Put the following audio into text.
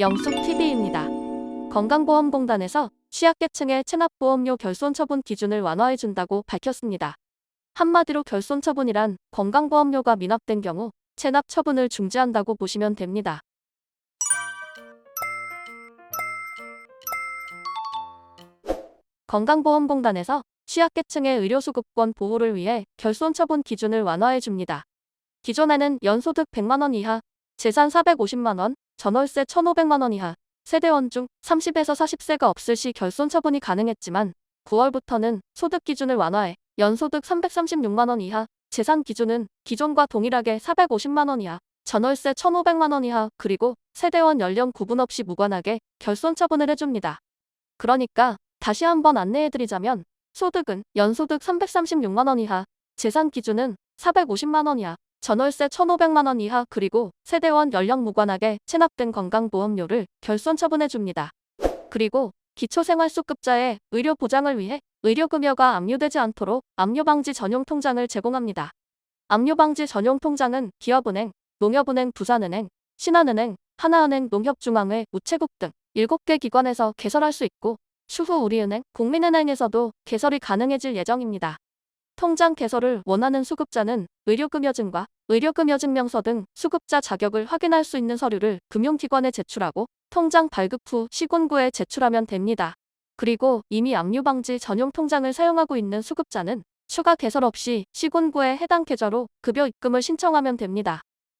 영숙TV입니다. 건강보험공단에서 취약계층의 체납보험료 결손 처분 기준을 완화해준다고 밝혔습니다. 한마디로 결손 처분이란 건강보험료가 미납된 경우 체납 처분을 중지한다고 보시면 됩니다. 건강보험공단에서 취약계층의 의료수급권 보호를 위해 결손 처분 기준을 완화해줍니다. 기존에는 연소득 100만원 이하, 재산 450만원, 전월세 1,500만원 이하, 세대원 중 30에서 40세가 없을 시 결손 처분이 가능했지만 9월부터는 소득 기준을 완화해 연소득 336만원 이하, 재산 기준은 기존과 동일하게 450만원 이하, 전월세 1,500만원 이하, 그리고 세대원 연령 구분 없이 무관하게 결손 처분을 해줍니다. 그러니까 다시 한번 안내해드리자면 소득은 연소득 336만원 이하, 재산 기준은 450만원 이하, 전월세 1,500만원 이하 그리고 세대원 연령 무관하게 체납된 건강보험료를 결손 처분해줍니다. 그리고 기초생활수급자의 의료 보장을 위해 의료급여가 압류되지 않도록 압류방지 전용 통장을 제공합니다. 압류방지 전용 통장은 기업은행, 농협은행, 부산은행, 신한은행, 하나은행, 농협중앙회, 우체국 등 7개 기관에서 개설할 수 있고 추후 우리은행, 국민은행에서도 개설이 가능해질 예정입니다. 통장 개설을 원하는 수급자는 의료급여증과 의료급여증명서 등 수급자 자격을 확인할 수 있는 서류를 금융기관에 제출하고 통장 발급 후 시군구에 제출하면 됩니다. 그리고 이미 압류방지 전용 통장을 사용하고 있는 수급자는 추가 개설 없이 시군구에 해당 계좌로 급여 입금을 신청하면 됩니다.